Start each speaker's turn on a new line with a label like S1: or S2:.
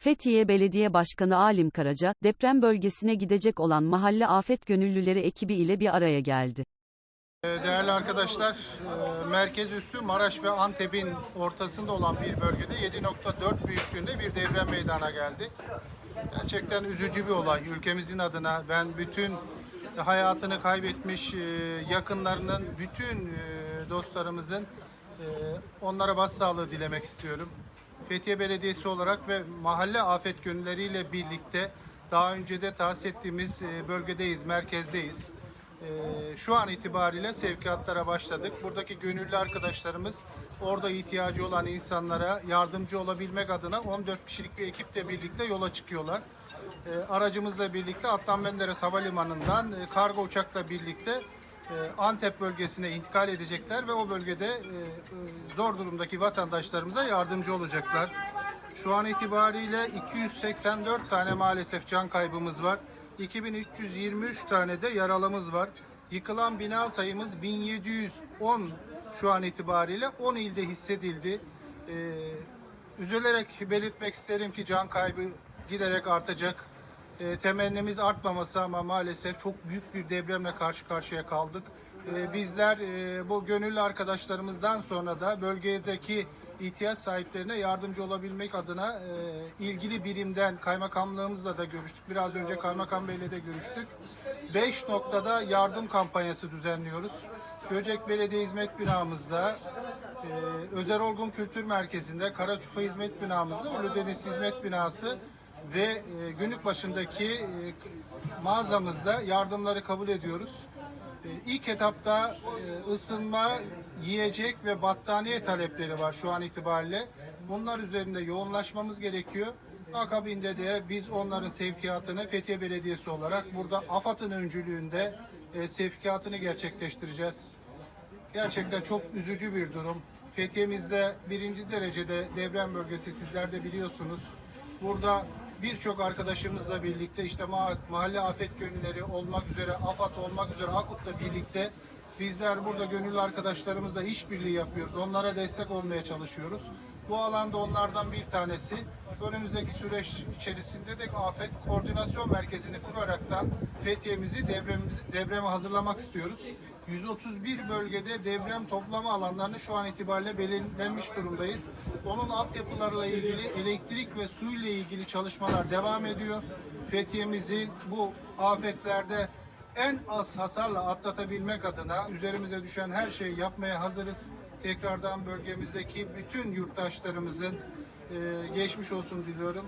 S1: Fethiye Belediye Başkanı Alim Karaca, deprem bölgesine gidecek olan Mahalle Afet Gönüllüleri ekibi ile bir araya geldi.
S2: Ee, Değerli arkadaşlar, e, merkez üstü Maraş ve Antep'in ortasında olan bir bölgede 7.4 büyüklüğünde bir deprem meydana geldi. Gerçekten üzücü bir olay. Ülkemizin adına ben bütün hayatını kaybetmiş e, yakınlarının, bütün e, dostlarımızın onlara başsağlığı dilemek istiyorum. Fethiye Belediyesi olarak ve mahalle afet gönülleriyle birlikte daha önce de tahsis ettiğimiz e, bölgedeyiz, merkezdeyiz. Ee, şu an itibariyle sevkiyatlara başladık. Buradaki gönüllü arkadaşlarımız orada ihtiyacı olan insanlara yardımcı olabilmek adına 14 kişilik bir ekiple birlikte yola çıkıyorlar. Ee, aracımızla birlikte Adnan Menderes Havalimanı'ndan e, kargo uçakla birlikte e, Antep bölgesine intikal edecekler ve o bölgede e, e, zor durumdaki vatandaşlarımıza yardımcı olacaklar. Şu an itibariyle 284 tane maalesef can kaybımız var. 2323 tane de yaralımız var. Yıkılan bina sayımız 1710 şu an itibariyle 10 ilde hissedildi. Üzülerek belirtmek isterim ki can kaybı giderek artacak. Ee, temennimiz artmaması ama maalesef çok büyük bir depremle karşı karşıya kaldık. Ee, bizler e, bu gönüllü arkadaşlarımızdan sonra da bölgedeki ihtiyaç sahiplerine yardımcı olabilmek adına e, ilgili birimden kaymakamlığımızla da görüştük. Biraz önce kaymakam beyle de görüştük. 5 noktada yardım kampanyası düzenliyoruz. Göcek Belediye Hizmet Binamızda, e, Özer Olgun Kültür Merkezi'nde, Karaçufa Hizmet Binamızda, Uludeniz Hizmet Binası ve e, günlük başındaki e, mağazamızda yardımları kabul ediyoruz. E, İlk etapta e, ısınma, yiyecek ve battaniye talepleri var şu an itibariyle. Bunlar üzerinde yoğunlaşmamız gerekiyor. Akabinde de biz onların sevkiyatını Fethiye Belediyesi olarak burada AFAD'ın öncülüğünde sevkiyatını gerçekleştireceğiz. Gerçekten çok üzücü bir durum. Fethiye'mizde birinci derecede deprem bölgesi sizler de biliyorsunuz. Burada birçok arkadaşımızla birlikte işte ma- mahalle afet gönülleri olmak üzere, AFAD olmak üzere, AKUT'la birlikte bizler burada gönüllü arkadaşlarımızla işbirliği yapıyoruz. Onlara destek olmaya çalışıyoruz. Bu alanda onlardan bir tanesi. Önümüzdeki süreç içerisinde de afet koordinasyon merkezini kuraraktan Fethiye'mizi depremimizi, depreme hazırlamak istiyoruz. 131 bölgede deprem toplama alanlarını şu an itibariyle belirlenmiş durumdayız. Onun altyapılarla ilgili elektrik ve su ile ilgili çalışmalar devam ediyor. Fethiye'mizi bu afetlerde en az hasarla atlatabilmek adına üzerimize düşen her şeyi yapmaya hazırız. Tekrardan bölgemizdeki bütün yurttaşlarımızın e, geçmiş olsun diliyorum.